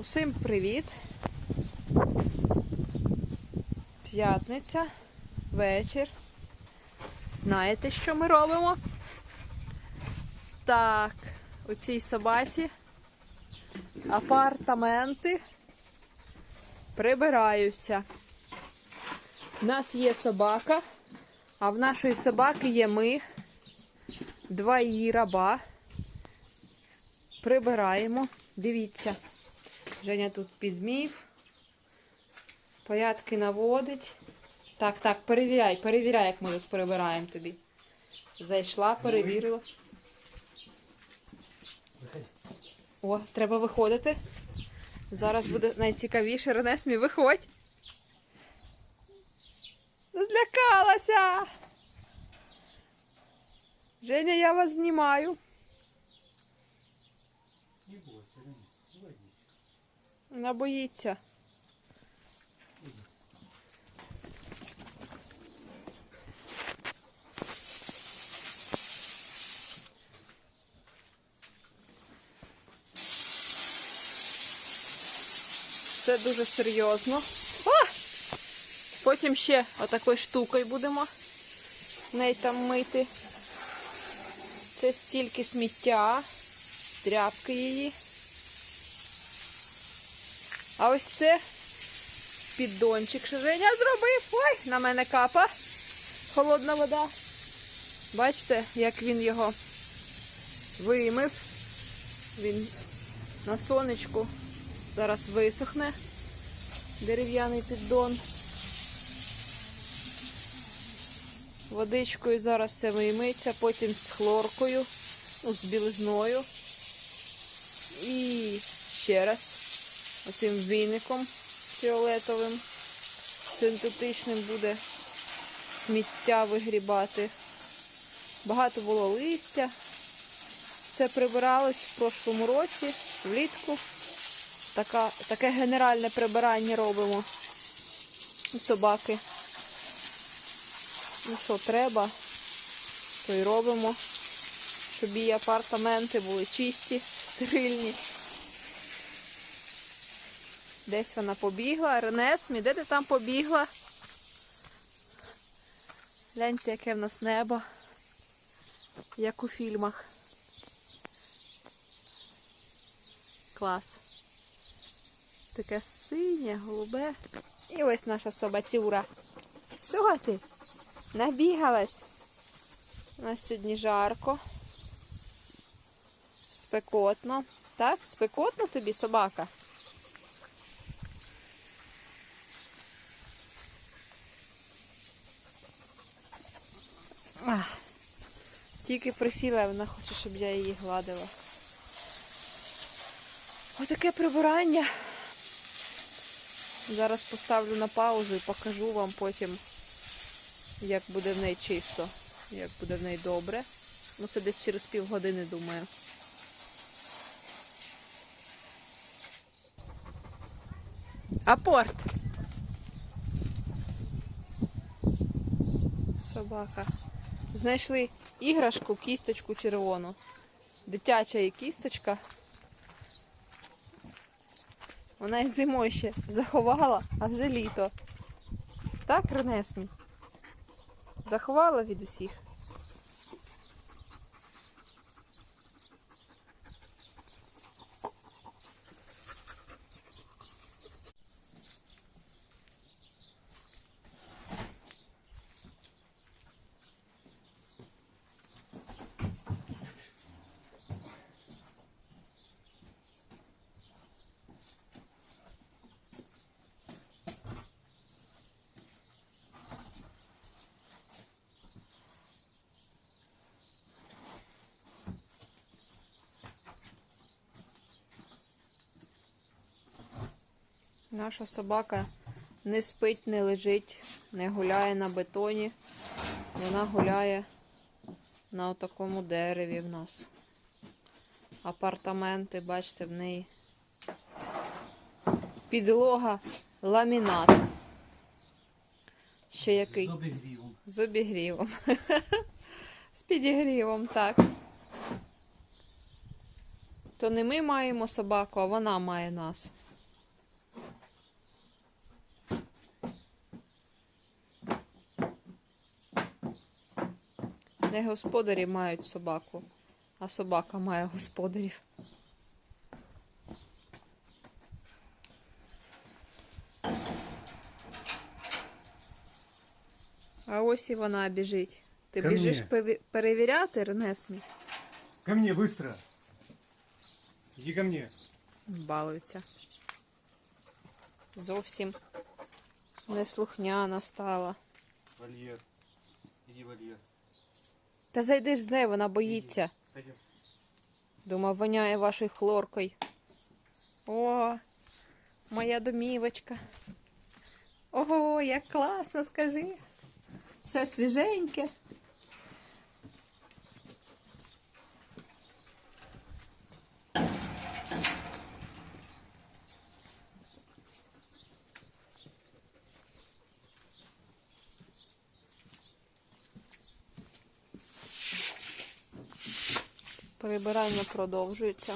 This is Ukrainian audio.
Усім привіт! П'ятниця, вечір. Знаєте, що ми робимо? Так, у цій собаці апартаменти прибираються. У нас є собака, а в нашої собаки є ми, два її раба. Прибираємо. Дивіться. Женя тут підмів. Порядки наводить. Так, так, перевіряй, перевіряй, як ми тут прибираємо тобі. Зайшла, перевірила. О, треба виходити. Зараз буде найцікавіше. Ренесмі, виходь. Злякалася. Женя, я вас знімаю. Не бойся, водичка. Вона боїться. Це дуже серйозно. О! Потім ще отакою штукою будемо неї там мити. Це стільки сміття, тряпки її. А ось це піддончик, що Женя зробив. Ой, на мене капа. Холодна вода. Бачите, як він його вимив. Він на сонечку зараз висохне дерев'яний піддон. Водичкою зараз все вийметься, потім з хлоркою, ну, з білизною. І ще раз оцим віником фіолетовим, синтетичним буде сміття вигрібати. Багато було листя. Це прибиралось в прошлому році, влітку. Така, таке генеральне прибирання робимо собаки. Ну що треба, то й робимо, щоб її апартаменти були чисті, стерильні. Десь вона побігла. Ренесмі, де ти там побігла? Гляньте, яке в нас небо, як у фільмах. Клас. Таке синє, голубе. І ось наша собацюра. Що ти? Набігалась. У нас сьогодні жарко. Спекотно. Так? Спекотно тобі собака? Ах. Тільки присіла, вона хоче, щоб я її гладила. Отаке прибирання. Зараз поставлю на паузу і покажу вам потім, як буде в неї чисто, як буде в неї добре. Ну це десь через півгодини, думаю. Апорт. Собака. Знайшли іграшку, кісточку червону. Дитяча і кісточка. Вона і зимою ще заховала, а вже літо. Так, Ренесмі? Заховала від усіх. Наша собака не спить, не лежить, не гуляє на бетоні. Вона гуляє на такому дереві в нас. Апартаменти, бачите, в неї. Підлога ламінат. Ще який? З обігрівом. З обігрівом. З підігрівом, так. То не ми маємо собаку, а вона має нас. Не господарі мають собаку, а собака має господарів. А ось і вона біжить. Ти Ко біжиш мне. певі- перевіряти, Ренесмі? Ко мне, быстро! Иди ко мне. Балується. Зовсім неслухняна стала. Вольер. Иди, вольер. Та зайди ж з нею, вона боїться. Думав, воняє вашою хлоркою. О, моя домівочка. Ого, як класно, скажи. Все свіженьке. Прибирання продовжується.